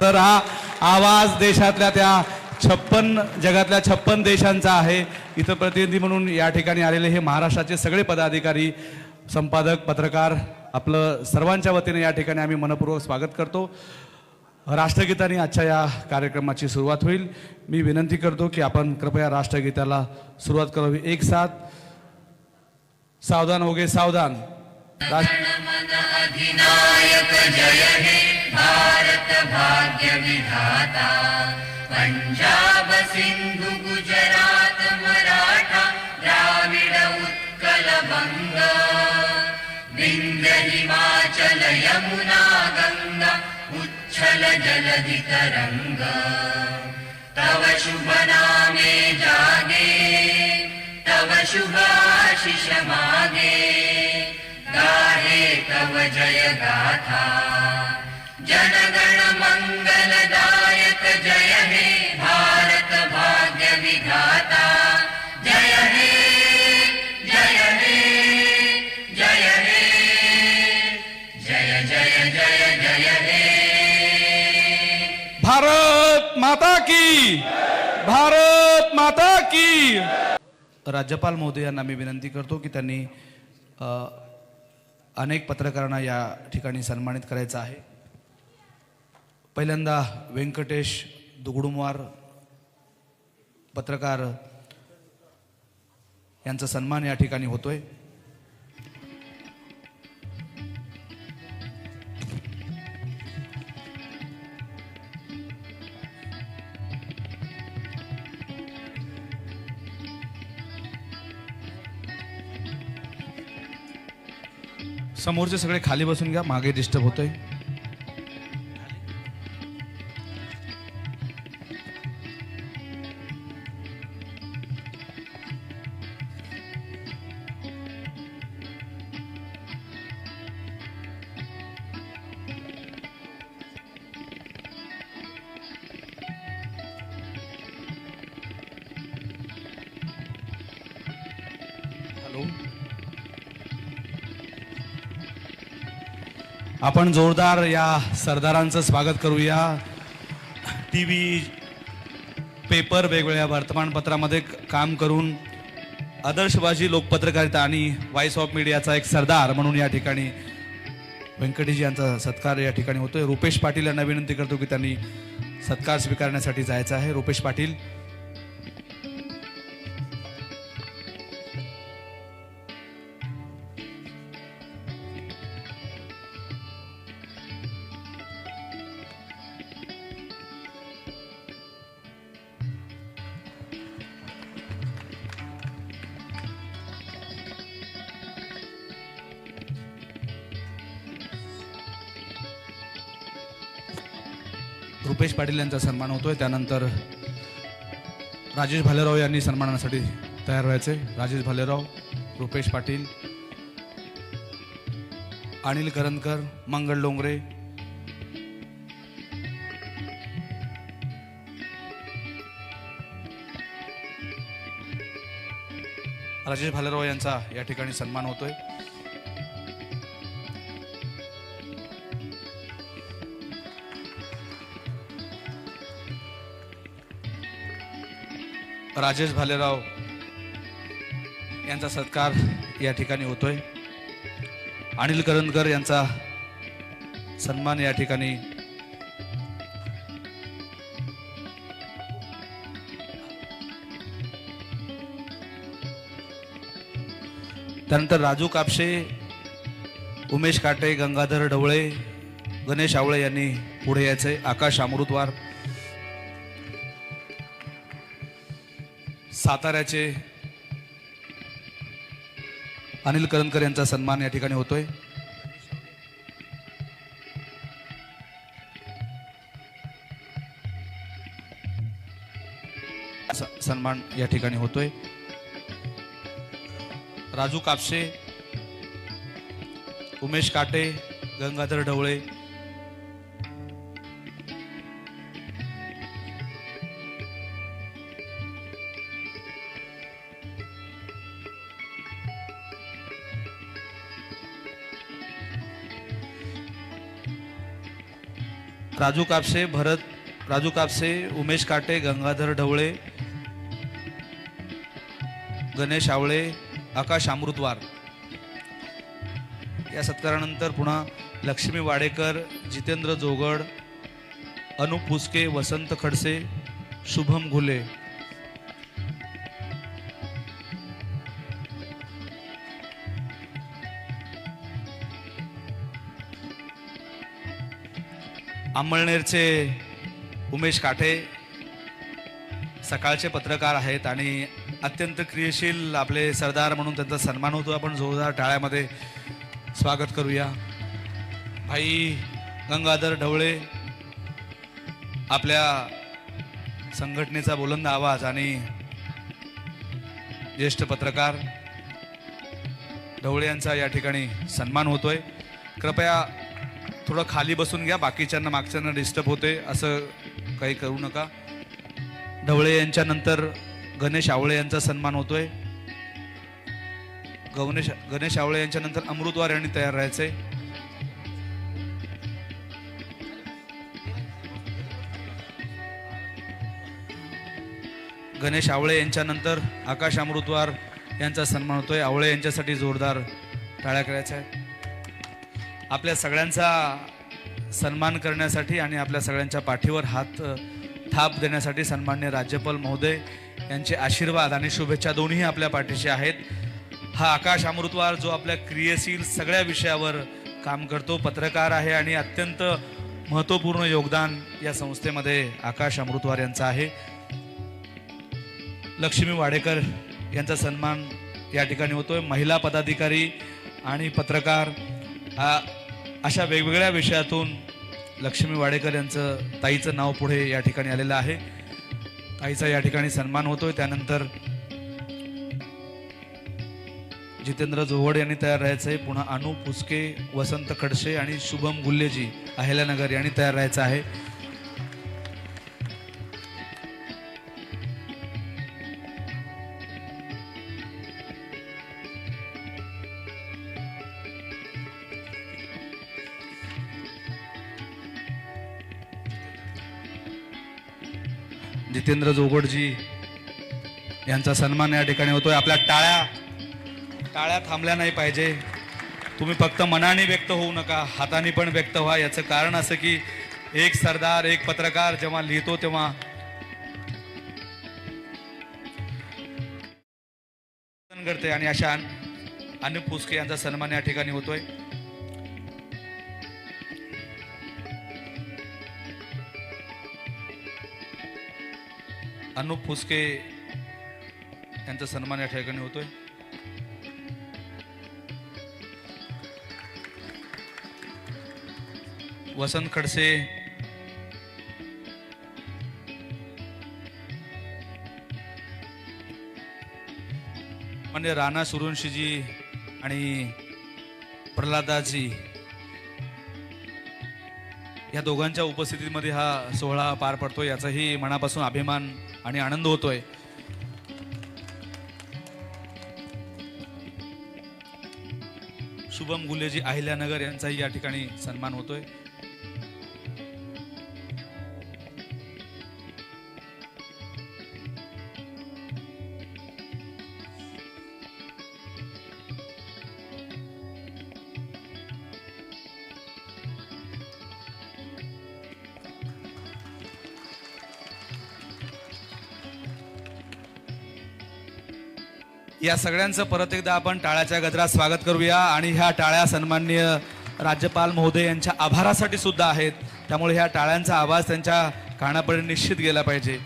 तर हा आवाज देशातल्या त्या छप्पन जगातल्या छप्पन देशांचा आहे. इथं प्रतिनिधी म्हणून या ठिकाणी आलेले हे महाराष्ट्राचे सगळे पदाधिकारी संपादक पत्रकार आपलं सर्वांच्या वतीने या ठिकाणी आम्ही मनपूर्वक स्वागत करतो. राष्ट्रगीताने आजच्या या कार्यक्रमाची सुरुवात होईल. मी विनंती करतो की आपण कृपया राष्ट्रगीताला सुरुवात करावी. एक साथ. सावधान हो गे सावधान. राष्ट्र भाग्यविधाता। पञ्जाब सिन्धु गुजरात मराठा द्राविड उत्कल गङ्गा विन्द हिमाचल यमुना गङ्गा उच्छल जलधि जितरङ्ग तव शुभनामे जागे तव शुभाशिष मागे। गाहे तव जय गाथा। जनगण मंगलदायक जय हे भारत भाग्य विधाता। जय हे जय हे जय हे जय जय जय जय हे। भारत माता की भारत माता की। राज्यपाल महोदयांना मी विनंती करतो की त्यांनी अनेक पत्रकारांना या ठिकाणी सन्मानित करायचं आहे. पहिल्यांदा व्यंकटेश दुगडुमवार पत्रकार यांचा सन्मान या ठिकाणी होतोय. समोरचे सगळे खाली बसून घ्या मागे डिस्टर्ब होतोय. आपण जोरदार या सरदारांचं स्वागत करूया. टी व्ही पेपर वेगवेगळ्या वर्तमानपत्रामध्ये काम करून आदर्शबाजी लोकपत्रकारिता आणि व्हॉइस ऑफ मीडियाचा एक सरदार म्हणून या ठिकाणी व्यंकटेश यांचा सत्कार या ठिकाणी होतोय. रुपेश पाटील यांना विनंती करतो की त्यांनी सत्कार स्वीकारण्यासाठी जायचं आहे. रुपेश पाटील रुपेश पाटील यांचा सन्मान होतोय. त्यानंतर राजेश भालेराव यांनी सन्मानासाठी तयार व्हायचे. राजेश भालेराव रुपेश पाटील अनिल करंदकर मंगळ डोंगरे राजेश भालेराव यांचा या ठिकाणी सन्मान होतोय. राजेश भालेराव यांचा सत्कार या ठिकाणी होतोय. अनिल करंदकर यांचा सन्मान या ठिकाणी त्यानंतर राजू कापशे उमेश काटे गंगाधर ढवळे गणेश आवळे यांनी पुढे यायचंय. आकाश अमृतवार साताऱ्याचे अनिल करंदकर यांचा सन्मान या ठिकाणी होतोय. स- सन्मान या ठिकाणी होतोय. राजू कापशे उमेश काटे गंगाधर ढवळे राजू कापसे भरत राजू कापसे उमेश काटे गंगाधर ढवळे गणेश आवळे आकाश अमृतवार. या सत्कारानंतर पुन्हा लक्ष्मी वाडेकर जितेंद्र जोगड अनुप पुसके वसंत खडसे शुभम घुले. अंमळनेरचे उमेश काठे सकाळचे पत्रकार आहेत आणि अत्यंत क्रियाशील आपले सरदार म्हणून त्यांचा सन्मान होतो. आपण जोरदार टाळ्यामध्ये स्वागत करूया. भाई गंगाधर ढवळे आपल्या संघटनेचा बुलंद आवाज आणि ज्येष्ठ पत्रकार ढवळे यांचा या ठिकाणी सन्मान होतोय. कृपया थोडं खाली बसून घ्या बाकीच्यांना मागच्यांना डिस्टर्ब होते असं काही करू नका. ढवळे यांच्यानंतर गणेश आवळे यांचा सन्मान होतोय. गणेश गणेश आवळे यांच्यानंतर अमृतवार यांनी तयार राहायचंय. गणेश आवळे यांच्यानंतर आकाश अमृतवार यांचा सन्मान होतोय. आवळे यांच्यासाठी जोरदार टाळ्या करायचा आहे आपल्या सगळ्यांचा सन्मान करण्यासाठी आणि आपल्या सगळ्यांच्या पाठीवर हात थाप देण्यासाठी सन्मान्य राज्यपाल महोदय यांचे आशीर्वाद आणि शुभेच्छा दोन्ही आपल्या पाठीशी आहेत. हा आकाश अमृतवार जो आपल्या क्रियाशील सगळ्या विषयावर काम करतो पत्रकार आहे आणि अत्यंत महत्त्वपूर्ण योगदान या संस्थेमध्ये आकाश अमृतवार यांचं आहे. लक्ष्मी वाडेकर यांचा सन्मान या ठिकाणी होतोय. महिला पदाधिकारी आणि पत्रकार आ, अशा वेगवेगळ्या विषयातून लक्ष्मी वाडेकर यांचं ताईचं नाव पुढे या ठिकाणी आलेलं आहे. ताईचा या ठिकाणी सन्मान होतोय. त्यानंतर जितेंद्र जोहड यांनी तयार राहायचं आहे. पुन्हा अनु फुसके वसंत खडसे आणि शुभम गुल्लेजी अहिल्यानगर यांनी तयार राहायचं आहे. जितेंद्र जोगडजी यांचा सन्मान या ठिकाणी होतोय. आपल्या टाळ्या टाळ्या थांबल्या नाही पाहिजे. तुम्ही फक्त मनाने व्यक्त होऊ नका हाताने पण व्यक्त व्हा. याचं कारण असं की एक सरदार एक पत्रकार जेव्हा लिहितो तेव्हा करते. आणि अशा अनु अनुप यांचा सन्मान या ठिकाणी होतोय. अनुप फुसके यांचा सन्मान या ठिकाणी होतोय. वसंत खडसे म्हणजे राणा सुरुंशीजी आणि प्रल्हादाजी या दोघांच्या उपस्थितीमध्ये हा सोहळा पार पडतो याचाही मनापासून अभिमान आणि आनंद होतोय. शुभम गुलेजी अहिल्यानगर यांचाही या ठिकाणी सन्मान होतोय. या सगळ्यांचं परत एकदा आपण टाळ्याच्या गजरात स्वागत करूया. आणि ह्या टाळ्या सन्माननीय राज्यपाल महोदय यांच्या आभारासाठी सुद्धा आहेत. त्यामुळे ह्या टाळ्यांचा आवाज त्यांच्या कानापर्यंत निश्चित गेला पाहिजे.